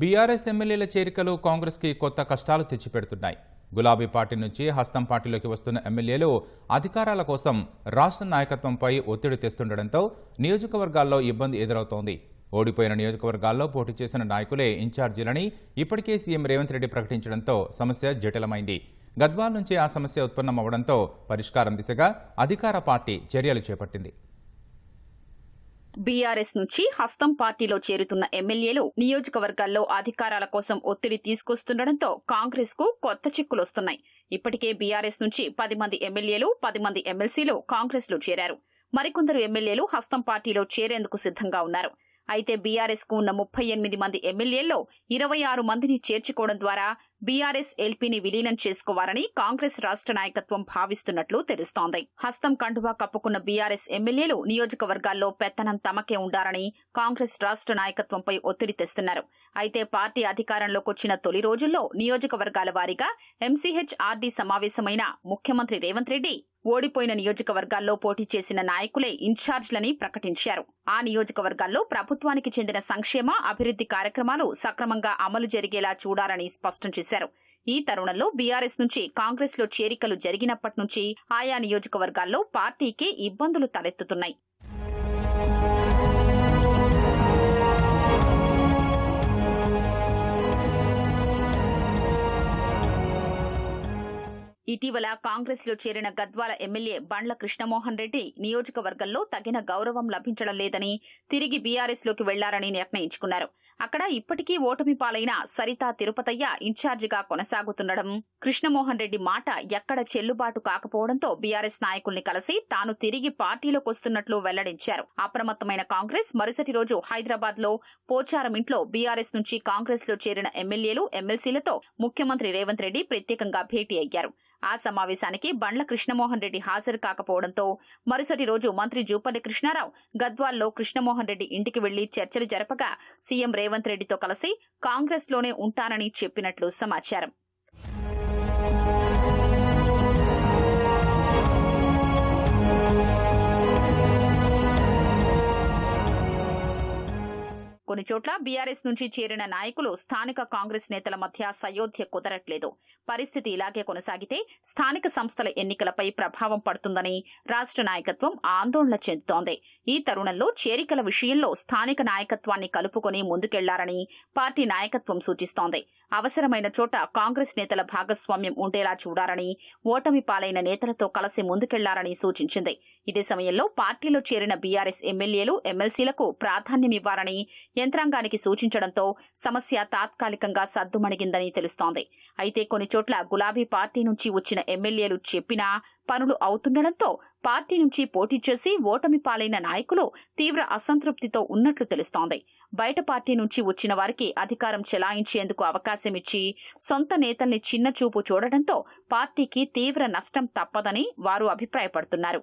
BRS ఎమ్మెల్యేల చేరికలు కాంగ్రెస్కి కొత్త కష్టాలు తెచ్చిపెడుతున్నాయి. గులాబీ పార్టీ నుంచి హస్తం పార్టీలోకి వస్తున్న ఎమ్మెల్యేలు అధికారాల కోసం రాష్ట్ర నాయకత్వంపై ఒత్తిడి తెస్తుండటంతో నియోజకవర్గాల్లో ఇబ్బంది ఎదురవుతోంది. ఓడిపోయిన నియోజకవర్గాల్లో పోటీ చేసిన నాయకులే ఇన్ఛార్జీలని ఇప్పటికే సీఎం రేవంత్ రెడ్డి ప్రకటించడంతో సమస్య జటిలమైంది గద్వాల్ నుంచి ఆ సమస్య ఉత్పన్నమవడంతో పరిష్కారం దిశగా అధికార పార్టీ చర్యలు చేపట్టింది. బీఆర్ఎస్ నుంచి హస్తం పార్టీలో చేరుతున్న ఎమ్మెల్యేలు నియోజకవర్గాల్లో అధికారాల కోసం ఒత్తిడి తీసుకొస్తుండటంతో కాంగ్రెస్కు కొత్త చిక్కులొస్తున్నాయి. ఇప్పటికే బీఆర్ఎస్ నుంచి పది మంది ఎమ్మెల్యేలు పది మంది ఎమ్మెల్సీలు కాంగ్రెస్లో చేరారు. మరికొందరు ఎమ్మెల్యేలు హస్తం పార్టీలో చేరేందుకు సిద్ధంగా ఉన్నారు. అయితే బీఆర్ఎస్కు ఉన్న ముప్పై ఎనిమిది మంది ఎమ్మెల్యేల్లో ఇరవై ఆరు మందిని చేర్చుకోవడం ద్వారా బీఆర్ఎస్ ఎల్పీని విలీనం చేసుకోవాలని కాంగ్రెస్ రాష్ట్ర నాయకత్వం భావిస్తున్నట్లు తెలుస్తోంది. హస్తం కండువా కప్పుకున్న బీఆర్ఎస్ ఎమ్మెల్యేలు నియోజకవర్గాల్లో పెత్తనం తమకే ఉండాలని కాంగ్రెస్ రాష్ట్ర నాయకత్వంపై ఒత్తిడి తెస్తున్నారు. అయితే పార్టీ అధికారంలోకి వచ్చిన తొలి రోజుల్లో నియోజకవర్గాల వారీగా ఎంసీహెచ్ ఆర్డీ సమావేశమైన ముఖ్యమంత్రి రేవంత్ రెడ్డి ఓడిపోయిన నియోజకవర్గాల్లో పోటీ చేసిన నాయకులే ఇన్ఛార్జ్లని ప్రకటించారు. ఆ నియోజకవర్గాల్లో ప్రభుత్వానికి చెందిన సంక్షేమ అభివృద్ధి కార్యక్రమాలు సక్రమంగా అమలు జరిగేలా చూడాలని స్పష్టం చేశారు. ఈ తరుణంలో బీఆర్ఎస్ నుంచి కాంగ్రెస్లో చేరికలు జరిగినప్పటి నుంచి ఆయా నియోజకవర్గాల్లో పార్టీకి ఇబ్బందులు తలెత్తుతున్నాయి. ఇటీవల కాంగ్రెస్లో చేరిన గద్వాల ఎమ్మెల్యే బండ్ల కృష్ణమోహన్ రెడ్డి నియోజకవర్గంలో తగిన గౌరవం లభించడం లేదని తిరిగి బీఆర్ఎస్లోకి వెళ్ళారని నిర్ణయించుకున్నారు. అక్కడ ఇప్పటికీ ఓటమి పాలైన సరితా తిరుపతయ్య ఇన్ఛార్జిగా కొనసాగుతుండడం కృష్ణమోహన్ రెడ్డి మాట ఎక్కడ చెల్లుబాటు కాకపోవడంతో బీఆర్ఎస్ నాయకుల్ని కలిసి తాను తిరిగి పార్టీలోకి వస్తున్నట్లు వెల్లడించారు. అప్రమత్తమైన కాంగ్రెస్ మరుసటి రోజు హైదరాబాద్లో పోచారం ఇంట్లో బీఆర్ఎస్ నుంచి కాంగ్రెస్లో చేరిన ఎమ్మెల్యేలు ఎమ్మెల్సీలతో ముఖ్యమంత్రి రేవంత్ రెడ్డి ప్రత్యేకంగా భేటీ అయ్యారు. ఆ సమావేశానికి బండ్ల కృష్ణమోహన్ రెడ్డి హాజరు కాకపోవడంతో మరుసటి రోజు మంత్రి జూపల్లి కృష్ణారావు గద్వాల్లో కృష్ణమోహన్ రెడ్డి ఇంటికి వెళ్ళి చర్చలు జరపగా సీఎం రేవంత్ రెడ్డితో కలిసి కాంగ్రెస్లోనే ఉంటానని చెప్పినట్లు సమాచారం. కొన్ని చోట్ల బీఆర్ఎస్ నుంచి చేరిన నాయకులు స్థానిక కాంగ్రెస్ నేతల మధ్య సయోధ్య కుదరట్లేదు. పరిస్థితి ఇలాగే కొనసాగితే స్థానిక సంస్థల ఎన్నికలపై ప్రభావం పడుతుందని రాష్ట్ర నాయకత్వం ఆందోళన చెందుతోంది. ఈ తరుణంలో చేరికల విషయంలో స్థానిక నాయకత్వాన్ని కలుపుకొని ముందుకెళ్ళారని పార్టీ నాయకత్వం సూచిస్తోంది. అవసరమైన చోట కాంగ్రెస్ నేతల భాగస్వామ్యం ఉండేలా చూడాలని ఓటమి పాలైన నేతలతో కలిసి ముందుకెళ్ళారని సూచించింది. ఇదే సమయంలో పార్టీలో చేరిన బీఆర్ఎస్ ఎమ్మెల్యేలు ఎమ్మెల్సీలకు ప్రాధాన్యమివ్వాలని యంత్రాంగానికి సూచించడంతో సమస్య తాత్కాలికంగా సద్దుమణిగిందని తెలుస్తోంది. అయితే కొన్ని చోట్ల గులాబీ పార్టీ నుంచి వచ్చిన ఎమ్మెల్యేలు చెప్పినా పనులు అవుతుండడంతో పార్టీ నుంచి పోటీ చేసి ఓటమి పాలైన నాయకులు తీవ్ర అసంతృప్తితో ఉన్నట్లు తెలుస్తోంది. బయట పార్టీ నుంచి వచ్చిన వారికి అధికారం చెలాయించేందుకు అవకాశం ఇచ్చి సొంత నేతల్ని చిన్నచూపు చూడడంతో పార్టీకి తీవ్ర నష్టం తప్పదని వారు అభిప్రాయపడుతున్నారు.